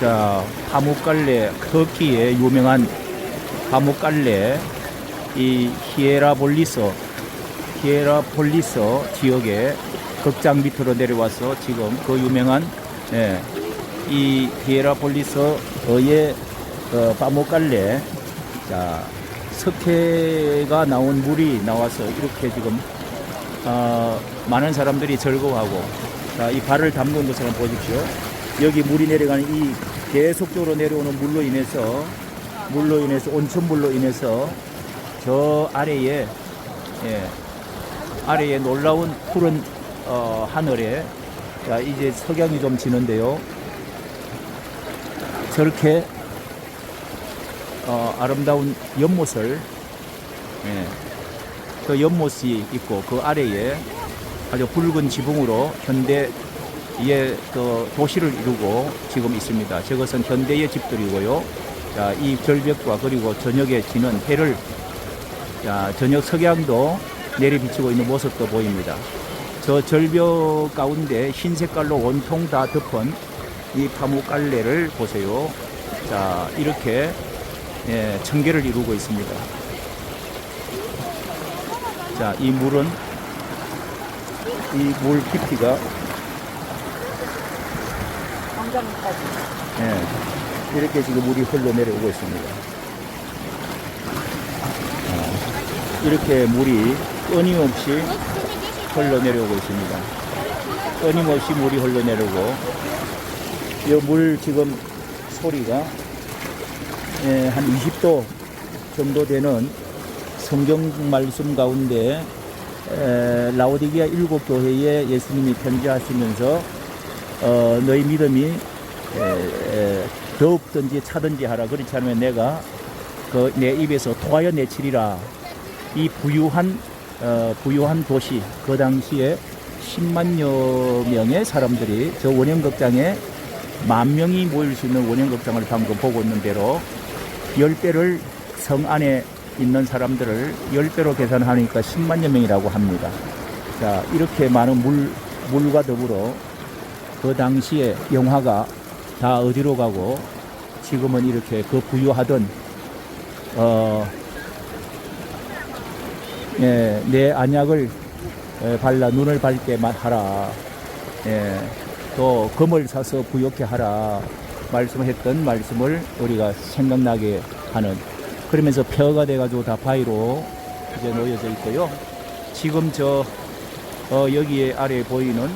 자, 파묵갈래, 터키의 유명한 파묵갈래, 이 히에라볼리서, 히에라폴리서 지역에 극장 밑으로 내려와서 지금 그 유명한, 예, 이 히에라폴리서의 어, 파묵갈래, 자, 석회가 나온 물이 나와서 이렇게 지금, 어, 많은 사람들이 즐거워하고, 자, 이 발을 것을 한번 보십시오. 여기 물이 내려가는 이 계속적으로 내려오는 물로 인해서 물로 인해서 온천물로 인해서 저 아래에 예, 아래에 놀라운 푸른 어, 하늘에 자 이제 석양이 좀 지는데요. 저렇게 어, 아름다운 연못을 예, 그 연못이 있고 그 아래에 아주 붉은 지붕으로 현대 의그 도시를 이루고 지금 있습니다. 저것은 현대의 집들이고요. 자, 이 절벽과 그리고 저녁에 지는 해를 자, 저녁 석양도 내리비치고 있는 모습도 보입니다. 저 절벽 가운데 흰 색깔로 온통 다 덮은 이 파묵 갈래를 보세요. 자, 이렇게 예, 청계를 이루고 있습니다. 자, 이 물은 이 물 깊이가 광장까지. 예, 이렇게 지금 물이 흘러 내려오고 있습니다. 아, 이렇게 물이 끊임없이 흘러 내려오고 있습니다. 끊임없이 물이 흘러 내려오고, 이 물 지금 소리가 예, 한 20도 정도 되는 성경 말씀 가운데 에, 라오디게아 일곱 교회에 예수님이 편지하시면서 어, 너희 믿음이 에, 에, 더욱든지 차든지 하라 그렇지 않으면 내가 그 내 입에서 토하여 내치리라 이 부유한 어, 부유한 도시 그 당시에 10만여 명의 사람들이 저 원형극장에 만 명이 모일 수 있는 원형극장을 방금 보고 있는 대로 10배를 성 안에 있는 사람들을 10배로 계산하니까 10만여 명이라고 합니다. 자, 이렇게 많은 물, 물과 더불어 그 당시에 영화가 다 어디로 가고 지금은 이렇게 그 부유하던 어, 예, 내 안약을 에, 발라 눈을 밝게 마- 하라. 예, 또 금을 사서 부욕해 하라. 말씀했던 말씀을 우리가 생각나게 하는 그러면서 펴가 돼가지고 다 바위로 이제 놓여져 있고요. 지금 저 어, 여기에 아래 보이는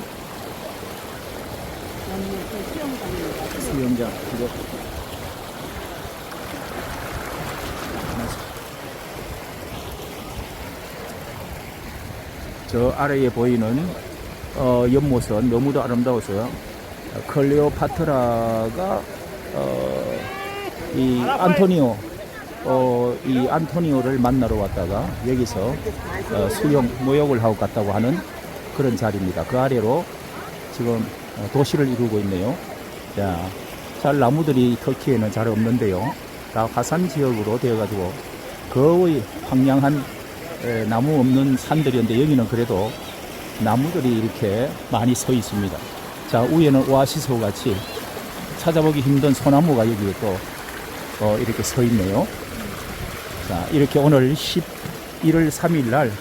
수영장입니다. 수영장 이거 저 아래에 보이는 어, 연못은 너무도 아름다워서 클레오파트라가 어, 이 안토니오 어, 이 안토니오를 만나러 왔다가 여기서 어, 수영 모욕을 하고 갔다고 하는 그런 자리입니다. 그 아래로 지금 어, 도시를 이루고 있네요. 자, 잘 나무들이 터키에는 잘 없는데요. 다 화산 지역으로 되어가지고 거의 황량한 에, 나무 없는 산들이었는데 여기는 그래도 나무들이 이렇게 많이 서 있습니다. 자, 위에는 오아시스 같이 찾아보기 힘든 소나무가 여기에 또 어, 이렇게 서 있네요. 자, 이렇게 오늘 11월 3일 날,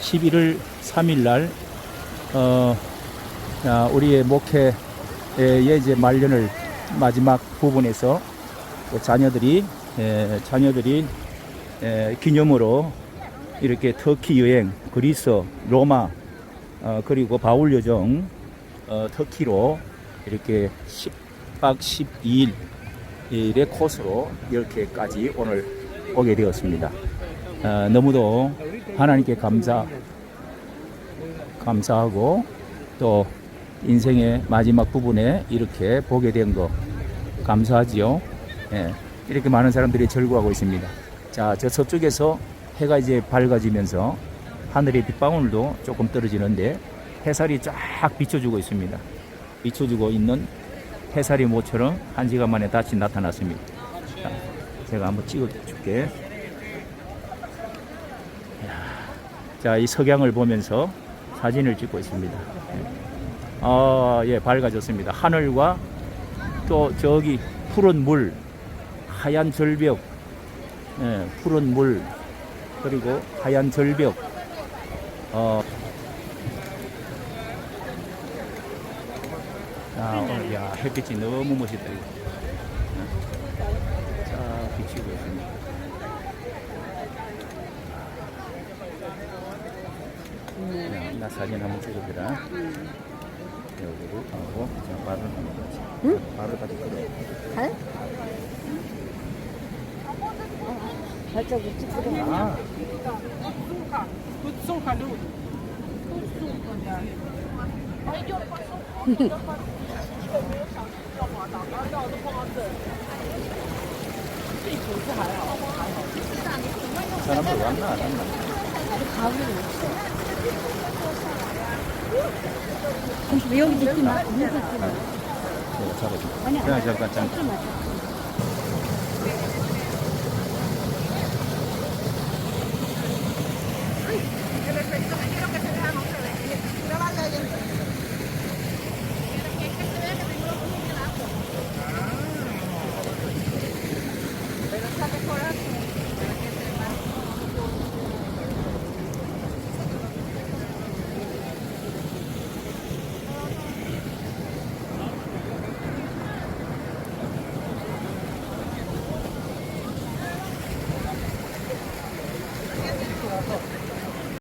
11월 3일 날, 어, 자, 우리의 목회의 이제 말년을 마지막 부분에서 또 자녀들이, 에, 자녀들이 에, 기념으로 이렇게 터키 여행, 그리스, 로마, 어, 그리고 바울 여정, 어, 터키로 이렇게 10박 12일 일의 코스로 이렇게까지 오늘 오게 되었습니다. 어, 너무도 하나님께 감사, 감사하고 또 인생의 마지막 부분에 이렇게 보게 된 거 감사하지요. 예, 이렇게 많은 사람들이 즐거워하고 있습니다. 자, 저 서쪽에서 해가 이제 밝아지면서 하늘의 빗방울도 조금 떨어지는데 햇살이 쫙 비춰주고 있습니다. 비춰주고 있는 햇살이 모처럼 한 시간 만에 다시 나타났습니다. 자, 제가 한번 찍어줄게. 자, 이 석양을 보면서 사진을 찍고 있습니다. 예. 아, 예, 밝아졌습니다. 하늘과 또 저기 푸른 물, 하얀 절벽, 예, 푸른 물, 그리고 하얀 절벽, 어, 아, 오늘, 야, 햇빛이 너무 멋있다, 이거. 예. 쫙 비치고 있습니다. 자, 나 사진 한번 찍어주라. 여기를 하고, 자, 발을 한번 같이. 응? 발을 같이 끌어. 발? 발자국 찍고 아, 사람들 왔나 안 왔나? 가위를 없어. 여기 있지 마. 여기 있지 마. 자, 잠깐, 잠깐.